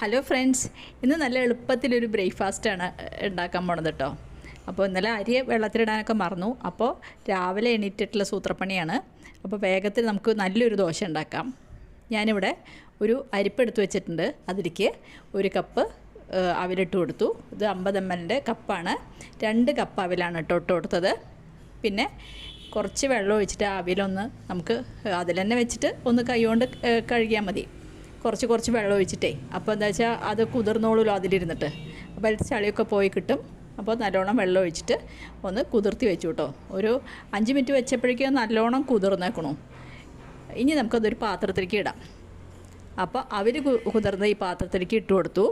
Hello friends ഇന്ന് നല്ല എളുപ്പത്തിലൊരു ബ്രേക്ക്ഫാസ്റ്റാണ് ഉണ്ടാക്കാൻ പോണത് കേട്ടോ അപ്പോൾ ഇന്നലെ അരി വെള്ളത്തിലിടാനൊക്കെ മറന്നു. അപ്പോൾ രാവിലെ എണീറ്റിട്ടുള്ള സൂത്രപ്പണിയാണ്. അപ്പോൾ വേഗത്തിൽ നമുക്ക് നല്ലൊരു ദോശ ഉണ്ടാക്കാം. ഞാനിവിടെ ഒരു അരിപ്പ് എടുത്ത് വെച്ചിട്ടുണ്ട്. അതിലേക്ക് ഒരു കപ്പ് അവിലിട്ട് കൊടുത്തു. ഇത് അമ്പത് എം എല്ലിന്റെ കപ്പാണ്. രണ്ട് കപ്പ് അവിലാണ് കേട്ടോ ഇട്ട് കൊടുത്തത്. പിന്നെ കുറച്ച് വെള്ളം ഒഴിച്ചിട്ട് അവിലൊന്ന് നമുക്ക് അതിൽ തന്നെ വെച്ചിട്ട് ഒന്ന് കൈ കൊണ്ട് കഴുകിയാൽ മതി. കുറച്ച് കുറച്ച് വെള്ളം ഒഴിച്ചിട്ടേ. അപ്പോൾ എന്താ വെച്ചാൽ അത് കുതിർന്നോളൂല്ലോ അതിലിരുന്നിട്ട്. അപ്പോൾ അതിൽ ചളിയൊക്കെ പോയി കിട്ടും. അപ്പോൾ നല്ലോണം വെള്ളം ഒഴിച്ചിട്ട് ഒന്ന് കുതിർത്തി വെച്ചു കേട്ടോ ഒരു അഞ്ച് മിനിറ്റ് വെച്ചപ്പോഴേക്കും നല്ലോണം കുതിർന്നേക്കണു. ഇനി നമുക്കതൊരു പാത്രത്തിലേക്ക് ഇടാം. അപ്പോൾ അവർ കുതിർന്ന ഈ പാത്രത്തിലേക്ക് ഇട്ട് കൊടുത്തു.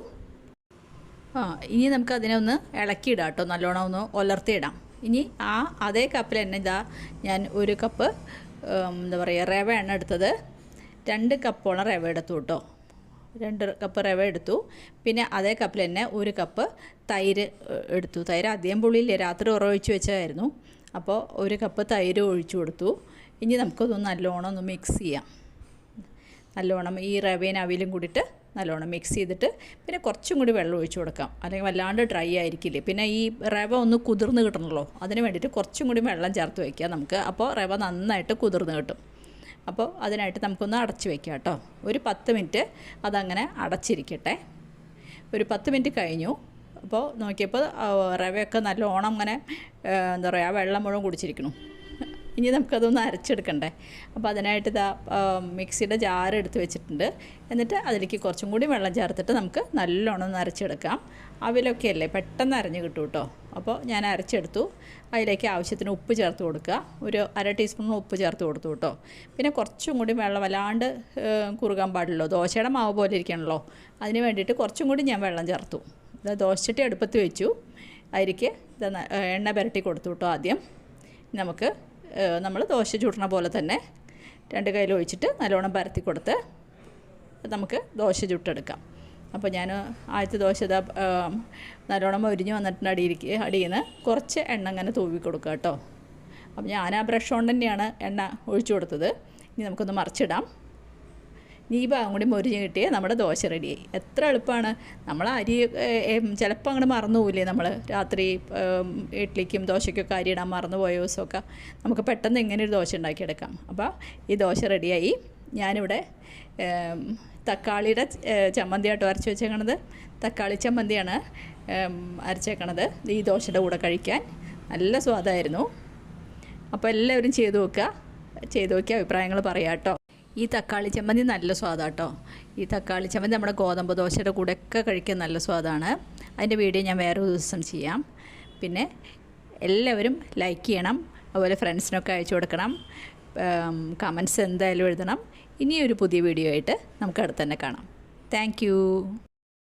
ആ ഇനി നമുക്ക് അതിനെ ഒന്ന് ഇളക്കിയിടാം കേട്ടോ നല്ലോണം ഒന്ന് ഒലർത്തിയിടാം ഇനി ആ അതേ കപ്പിൽ തന്നെ ഇതാ ഞാൻ ഒരു കപ്പ് എന്താ പറയുക റവ എണ്ണ എടുത്തത്. രണ്ട് കപ്പോളം റവ എടുത്തു കേട്ടോ രണ്ട് കപ്പ് റവ എടുത്തു. പിന്നെ അതേ കപ്പിൽ തന്നെ ഒരു കപ്പ് തൈര് എടുത്തു. തൈര് അധികം പുളിയില്ലേ. രാത്രി ഉറവൊഴിച്ച് വെച്ചതായിരുന്നു. അപ്പോൾ ഒരു കപ്പ് തൈര് ഒഴിച്ചു കൊടുത്തു. ഇനി നമുക്കതൊന്ന് നല്ലോണം ഒന്ന് മിക്സ് ചെയ്യാം. നല്ലോണം ഈ റവയും അവിലും കൂടിയിട്ട് നല്ലോണം മിക്സ് ചെയ്തിട്ട് പിന്നെ കുറച്ചും കൂടി വെള്ളം ഒഴിച്ചു കൊടുക്കാം. അല്ലെങ്കിൽ വല്ലാണ്ട് ഡ്രൈ ആയിരിക്കില്ലേ. പിന്നെ ഈ റവ ഒന്ന് കുതിർന്ന് കിട്ടണമല്ലോ അതിന് വേണ്ടിയിട്ട് കുറച്ചും കൂടി വെള്ളം ചേർത്ത് വയ്ക്കുക നമുക്ക്. അപ്പോൾ റവ നന്നായിട്ട് കുതിർന്ന് കിട്ടും. അപ്പോൾ അതിനായിട്ട് നമുക്കൊന്ന് അടച്ച് വയ്ക്കാം കേട്ടോ. ഒരു പത്ത് മിനിറ്റ് അതങ്ങനെ അടച്ചിരിക്കട്ടെ. ഒരു പത്ത് മിനിറ്റ് കഴിഞ്ഞു. അപ്പോൾ നോക്കിയപ്പോൾ റവയൊക്കെ നല്ല ഓണം അങ്ങനെ എന്താ പറയുക വെള്ളം മുഴുവൻ കുടിച്ചിരിക്കണു ഇനി നമുക്കതൊന്ന് അരച്ചെടുക്കണ്ടേ. അപ്പോൾ അതിനായിട്ട് ഇതാ മിക്സിയുടെ ജാർ എടുത്ത് വെച്ചിട്ടുണ്ട്. എന്നിട്ട് അതിലേക്ക് കുറച്ചും കൂടി വെള്ളം ചേർത്തിട്ട് നമുക്ക് നല്ലോണം ഒന്ന് അരച്ചെടുക്കാം. അവിലൊക്കെ അല്ലേ? പെട്ടെന്ന് അരഞ്ഞ് കിട്ടും കേട്ടോ. അപ്പോൾ ഞാൻ അരച്ചെടുത്തു. അതിലേക്ക് ആവശ്യത്തിന് ഉപ്പ് ചേർത്ത് കൊടുക്കുക. ഒരു അര ടീസ്പൂൺ ഉപ്പ് ചേർത്ത് കൊടുത്തു കേട്ടോ. പിന്നെ കുറച്ചും കൂടി വെള്ളം വല്ലാണ്ട് കുറുകാൻ പാടില്ലല്ലോ. ദോശയുടെ മാവ് പോലെ ഇരിക്കണല്ലോ. അതിന് വേണ്ടിയിട്ട് കുറച്ചും കൂടി ഞാൻ വെള്ളം ചേർത്തു. ഇത് ദോശച്ചട്ടി അടുപ്പത്ത് വെച്ചു. അരിക്ക് എണ്ണ പുരട്ടി കൊടുത്തു കേട്ടോ ആദ്യം. നമുക്ക് നമ്മൾ ദോശ ചുടണ പോലെ തന്നെ രണ്ട് കയ്യിൽ ഒഴിച്ചിട്ട് നല്ലോണം പരത്തി കൊടുത്ത് നമുക്ക് ദോശ ചുട്ടെടുക്കാം. അപ്പോൾ ഞാൻ ആദ്യത്തെ ദോശ ഇതാ നല്ലോണം ഒരിഞ്ഞ് വന്നിട്ടുണ്ട് അടിയിലേക്ക് അടിയിൽ നിന്ന് കുറച്ച് എണ്ണ അങ്ങനെ തൂവി കൊടുക്കുക കേട്ടോ. അപ്പോൾ ഞാൻ ആ ബ്രഷ് കൊണ്ട് തന്നെയാണ് എണ്ണ ഒഴിച്ചു കൊടുത്തത്. ഇനി നമുക്കൊന്ന് മറിച്ചിടാം. ഈ ഭാഗം കൂടി മൊരിഞ്ഞ് കിട്ടിയേ നമ്മുടെ ദോശ റെഡിയായി. എത്ര എളുപ്പമാണ്. നമ്മൾ അരി ചിലപ്പോൾ അങ്ങോട്ട് മറന്നു പോകില്ലേ നമ്മൾ രാത്രി ഇഡ്ലിക്കും ദോശയ്ക്കൊക്കെ അരി ഇടാൻ മറന്നു പോയ ദിവസമൊക്കെ. നമുക്ക് പെട്ടെന്ന് ഇങ്ങനെ ഒരു ദോശ ഉണ്ടാക്കിയെടുക്കാം. അപ്പോൾ ഈ ദോശ റെഡിയായി. ഞാനിവിടെ തക്കാളിയുടെ ചമ്മന്തിയായിട്ട് അരച്ച് വെച്ചേക്കണത്. തക്കാളി ചമ്മന്തിയാണ് അരച്ചേക്കണത്. ഈ ദോശയുടെ കൂടെ കഴിക്കാൻ. നല്ല സ്വാദായിരുന്നു. അപ്പോൾ എല്ലാവരും ചെയ്തു നോക്കുക. ചെയ്തു നോക്കിയ അഭിപ്രായങ്ങൾ പറയാം കേട്ടോ. ഈ തക്കാളി ചമ്മന്തി നല്ല സ്വാദാട്ടോ. ഈ തക്കാളി ചമ്മന്തി നമ്മുടെ ഗോതമ്പ് ദോശയുടെ കൂടെയൊക്കെ കഴിക്കാൻ നല്ല സ്വാദാണ്. അതിന്റെ വീഡിയോ ഞാൻ വേറെ ദിവസം ചെയ്യാം. പിന്നെ എല്ലാവരും ലൈക്ക് ചെയ്യണം. അതുപോലെ ഫ്രണ്ട്സിനൊക്കെ അയച്ചു കൊടുക്കണം. കമൻസ് എന്തായാലും എഴുതണം. ഇനിയൊരു പുതിയ വീഡിയോ ആയിട്ട് നമുക്ക് അടുത്ത് തന്നെ കാണാം താങ്ക്